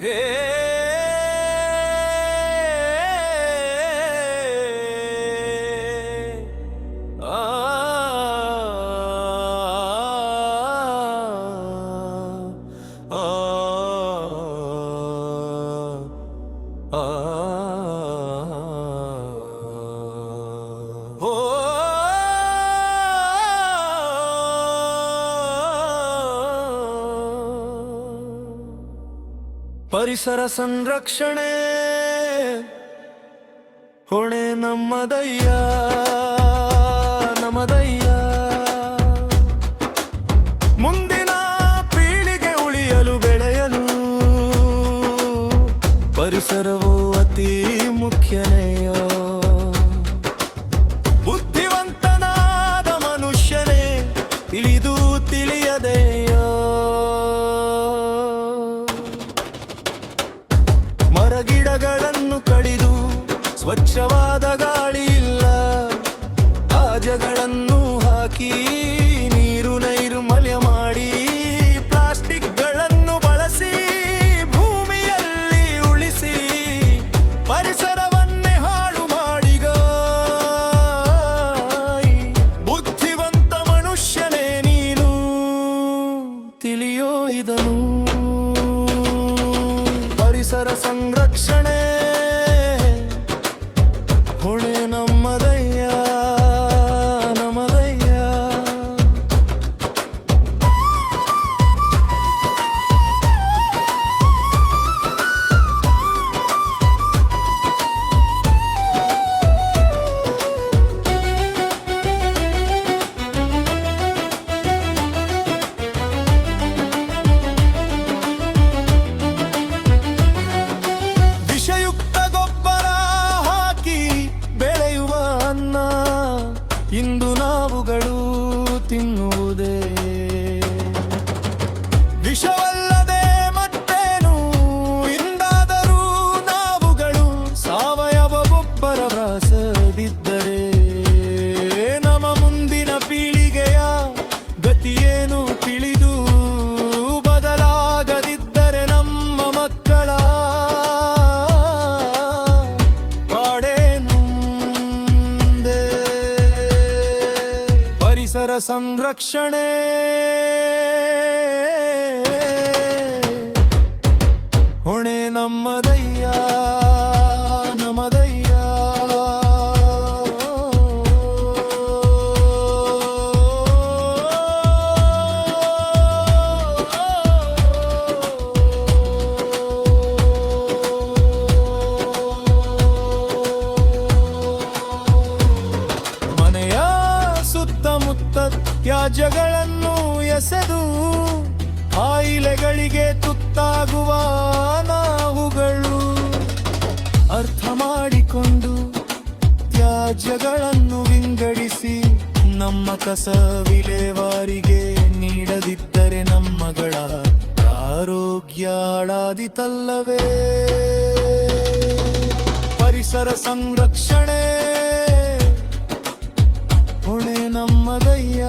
Oh ಪರಿಸರ ಸಂರಕ್ಷಣೆ. ಹೊಣೆ ನಮ್ಮದಯ್ಯ ನಮ್ಮದಯ್ಯ. ಮುಂದಿನ ಪೀಳಿಗೆ ಉಳಿಯಲು ಬೆಳೆಯಲು ಪರಿಸರವು ಅತಿ ಮುಖ್ಯನೆಯೋ. ಬುದ್ಧಿವಂತನಾದ ಮನುಷ್ಯನೇ ತಿಳಿದು ಮರಗಿಡಗಳನ್ನು ಕಡಿದು ಸ್ವಚ್ಛವಾದ ಗಾಳಿ ಇಲ್ಲ ಆಜಗಳನ್ನು ಹಾಕಿ இந்து ಪರಿಸರ ಸಂರಕ್ಷಣೆ. ಹೊಣೆ ನಮ್ಮದಯ್ಯ ಎಸೆದು ಕಾಯಿಲೆಗಳಿಗೆ ತುತ್ತಾಗುವ ನಾವುಗಳು. ಅರ್ಥ ಮಾಡಿಕೊಂಡು ತ್ಯಾಜ್ಯಗಳನ್ನು ವಿಂಗಡಿಸಿ ನಮ್ಮ ಕಸ ವಿಲೇವಾರಿಗೆ ನೀಡದಿದ್ದರೆ ನಮ್ಮಗಳ ಆರೋಗ್ಯ ಹಾಳಾದಿತಲ್ಲವೇ ಪರಿಸರ ಸಂರಕ್ಷಣೆ, ಹೊಣೆ ನಮ್ಮದಯ್ಯ